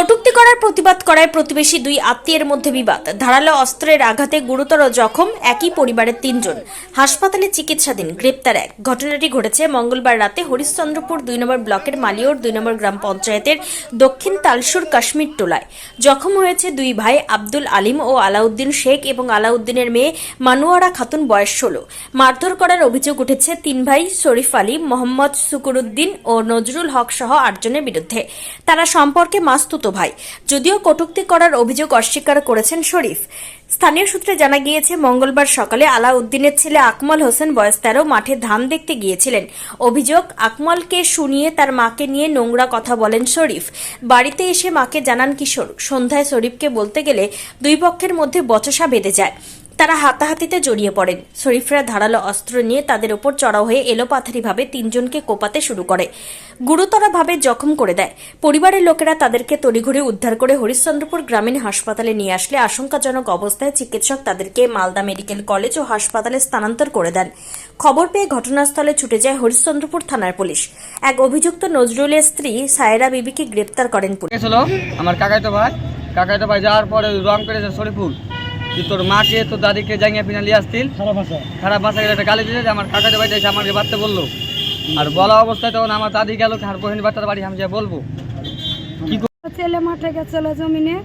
কটূক্তি করার প্রতিবাদ করায় প্রতিবেশী দুই আত্মীয়ের মধ্যে বিবাদ। ধারালো অস্ত্রের আঘাতে গুরুতর জখম একই পরিবারের তিনজন। হাসপাতালে চিকিৎসাধীন, গ্রেপ্তার এক। ঘটনাটি ঘটেছে মঙ্গলবার রাতে হরিশ্চন্দ্রপুর দুই নম্বর ব্লকের মালিয়র দুই নম্বর গ্রাম পঞ্চায়েতের দক্ষিণ তালসুর কাশ্মীর টোলায়। জখম হয়েছে দুই ভাই আব্দুল আলিম ও আলাউদ্দিন শেখ এবং আলাউদ্দিনের মেয়ে মানুয়ারা খাতুন, বয়স ষোলো। মারধর করার অভিযোগ উঠেছে তিন ভাই শরীফ আলী, মোহাম্মদ সুকুরুদ্দিন ও নজরুল হক সহ আটজনের বিরুদ্ধে। তারা সম্পর্কে মাস্তুতো ভাই। যদিও কটুক্তি করার অভিযোগ অস্বীকার করেছেন শরীফ। স্থানীয় সূত্রে জানা গিয়েছে, মঙ্গলবার সকালে আলাউদ্দিনের ছেলে আকমল হোসেন বয়স তেরো, মাঠে ধান দেখতে গিয়েছিলেন। অভিযোগ, আকমলকে শুনিয়ে তার মাকে নিয়ে নোংরা কথা বলেন শরীফ। বাড়িতে এসে মাকে জানান কিশোর। সন্ধ্যায় শরীফকে বলতে গেলে দুই পক্ষের মধ্যে বচসা বেঁধে যায়। তারা হাতাহাতিতে জড়িয়ে পড়েন। শরীফরা ধারালো অস্ত্র নিয়ে তাদের ওপর চড়াও হয়ে এলোপাথারিভাবে তিনজনকে কোপাতে শুরু করে। গুরুতরভাবে জখম করে দেয়। পরিবারের লোকেরা তাদেরকে তড়িঘড়ি উদ্ধার করে হরিশ্চন্দ্রপুর গ্রামীণ হাসপাতালে নিয়ে আসলে আশঙ্কাজনক অবস্থায় চিকিৎসক তাদেরকে মালদা মেডিকেল কলেজ ও হাসপাতালে স্থানান্তর করে দেন। খবর পেয়ে ঘটনাস্থলে ছুটে যায় হরিশ্চন্দ্রপুর থানার পুলিশ। এক অভিযুক্ত নজরুলের স্ত্রী সায়রা বিবিকে গ্রেপ্তার করেন পুলিশ। আমার কাকাইতো ভাই। কাকাইতো ভাই যাওয়ার পরে রং করেছে শরীফুল। কি তোর মাকে তোর দাদিকে জাঙ্গিয়ে পিনা লিয়ে আসছিল খারাপ ভাষা খারাপ ভাষা গেলে একটা গালি দিয়েছে আমার কাকাইতো ভাই এসে আমাকে বাড়তে বলল। আর বলা অবস্থায় তখন আমার দাদি গেল আর বহিনী বাচ্চার বাড়ি আমি যে বলব। কি ছেলে মাঠে গেছিল জমিনে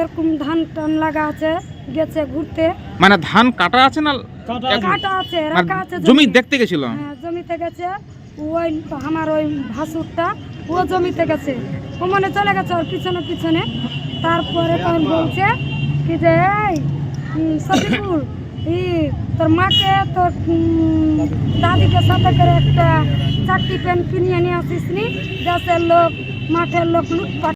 এরকম ধান টান লাগা আছে গেছে ঘুরতে। মানে ধান কাটা আছে না কাটা আছে। মানে রাখা আছে জমি দেখতে গেছিল? হ্যাঁ, জমিতে গেছে ওই আমার ওই ভাসুরটা ও জমিতে গেছে। ও মনে চলে গেছে ওর পিছনে পিছনে। তারপরে তখন বলছে কি যে এই? সাদিপুর ই তোর মাকে, তোর দাদিকে সাথে করে একটা চাকরি প্যান্ট কিনিয়ে নিয়ে আসিস নি? দেশের লোক, মাঠের লোক লুটপাট